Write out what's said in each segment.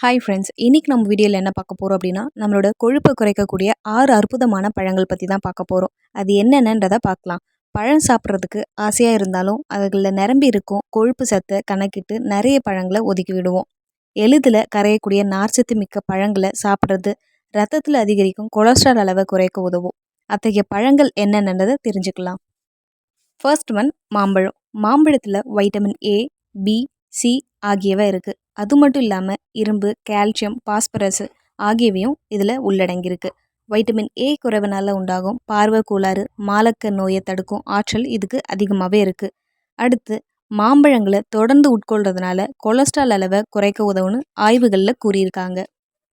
Hi friends இன்றைக்கி நம்ம வீடியோவில் என்ன பார்க்க போகிறோம் அப்படின்னா நம்மளோட கொழுப்பை குறைக்கக்கூடிய ஆறு அற்புதமான பழங்கள் பற்றி தான் பார்க்க போகிறோம் அது என்னென்னன்றதை பார்க்கலாம். பழம் சாப்பிட்றதுக்கு ஆசையாக இருந்தாலும் அதுகளில் நிரம்பி இருக்கும் கொழுப்பு சத்தை கணக்கிட்டு நிறைய பழங்களை ஒதுக்கி விடுவோம். எளிதில் கரையக்கூடிய நார்ச்சத்து மிக்க பழங்களை சாப்பிட்றது ரத்தத்தில் அதிகரிக்கும் கொலஸ்ட்ரால் அளவை குறைக்க உதவும். அத்தகைய பழங்கள் என்னென்னதை தெரிஞ்சுக்கலாம். ஃபர்ஸ்ட் ஒன் மாம்பழம். மாம்பழத்தில் வைட்டமின் ஏ பி சி ஆகியவை இருக்குது அது மட்டும் இல்லாமல் இரும்பு கால்சியம் பாஸ்பரஸ் ஆகியவையும் இதில் உள்ளடங்கியிருக்கு. வைட்டமின் ஏ குறைவினால் உண்டாகும் பார்வை கோளாறு மாலக்க நோயை தடுக்கும் ஆற்றல் இதுக்கு அதிகமாகவே இருக்குது அடுத்து மாம்பழங்களை தொடர்ந்து உட்கொள்றதுனால கொலஸ்ட்ரால் அளவை குறைக்க உதவுன்னு ஆய்வுகளில் கூறியிருக்காங்க.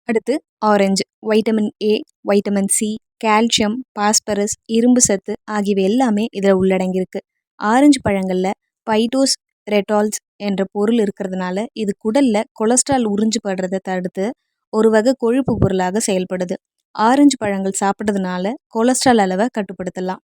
அடுத்து orange vitamin A vitamin C calcium phosphorus இரும்பு சத்து ஆகியவை எல்லாமே இதில் உள்ளடங்கியிருக்கு. ஆரஞ்சு பழங்களில் பைட்டோஸ் ரெட்டால்ஸ் என்ற பொருள் இருக்கிறதுனால இது குடலில் கொலஸ்ட்ரால் உறிஞ்சு படுறதை தடுத்து ஒரு வகை கொழுப்பு பொருளாக செயல்படுது. ஆரஞ்சு பழங்கள் சாப்பிட்றதுனால கொலஸ்ட்ரால் அளவை கட்டுப்படுத்தலாம்.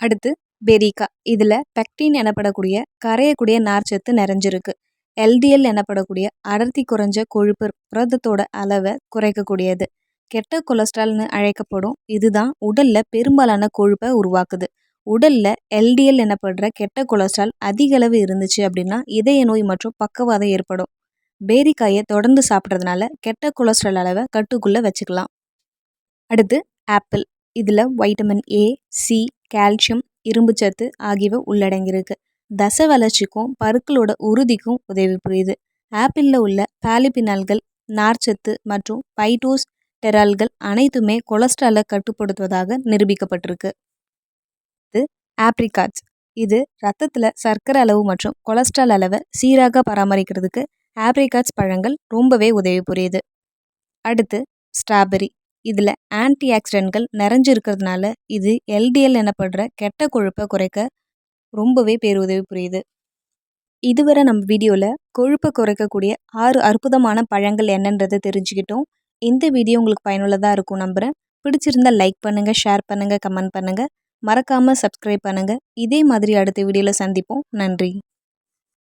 அடுத்து பெரிக்கா. இதில் பெக்டின் எனப்படக்கூடிய கரையக்கூடிய நார்ச்சத்து நிறைஞ்சிருக்கு. எல்டிஎல் எனப்படக்கூடிய அடர்த்தி குறைஞ்ச கொழுப்பு புரதத்தோட அளவை குறைக்கக்கூடியது. கெட்ட கொலஸ்ட்ரால்னு அழைக்கப்படும் இதுதான் உடலில் பெரும்பாலான கொழுப்பை உருவாக்குது. உடலில் எல்டிஎல் எனப்படுற கெட்ட கொலஸ்ட்ரால் அதிக அளவு இருந்துச்சு அப்படின்னா இதய நோய் மற்றும் பக்கவாதம் ஏற்படும். பேரிக்காயை தொடர்ந்து சாப்பிட்றதுனால கெட்ட கொலஸ்ட்ரால் அளவை கட்டுக்குள்ளே வச்சுக்கலாம். அடுத்து ஆப்பிள். இதில் வைட்டமின் ஏ சி கால்சியம் இரும்புச்சத்து ஆகியவை உள்ளடங்கியிருக்கு. தச வளர்ச்சிக்கும் பருக்களோட உறுதிக்கும் உதவி புரியுது. ஆப்பிளில் உள்ள பாலிபினால்கள் நார்ச்சத்து மற்றும் பைட்டோஸ் டெரால்கள் அனைத்துமே கொலஸ்ட்ராலை கட்டுப்படுத்துவதாக நிரூபிக்கப்பட்டிருக்கு. ஆப்ரிகாட்ஸ் இது ரத்தத்தில் சர்க்கரை அளவு மற்றும் கொலஸ்ட்ரால் அளவை சீராக பராமரிக்கிறதுக்கு ஆப்ரிகாட்ஸ் பழங்கள் ரொம்பவே உதவி புரியுது அடுத்து ஸ்ட்ராபெரி. இதில் ஆன்டி ஆக்சிடென்ட்கள் நிறைஞ்சிருக்கிறதுனால இது எல்டிஎல் எனப்படுற கெட்ட கொழுப்பை குறைக்க ரொம்பவே பேருதவி புரியுது இதுவரை நம்ம வீடியோவில் கொழுப்பை குறைக்கக்கூடிய ஆறு அற்புதமான பழங்கள் என்னன்றதை தெரிஞ்சுக்கிட்டோம். இந்த வீடியோ உங்களுக்கு பயனுள்ளதாக இருக்கும் நம்புகிறேன் பிடிச்சிருந்தால் லைக் பண்ணுங்கள் ஷேர் பண்ணுங்கள் கமெண்ட் பண்ணுங்கள் மறக்காமல் சப்ஸ்கிரைப் பண்ணுங்கள் இதே மாதிரி அடுத்த வீடியோவில் சந்திப்போம். நன்றி.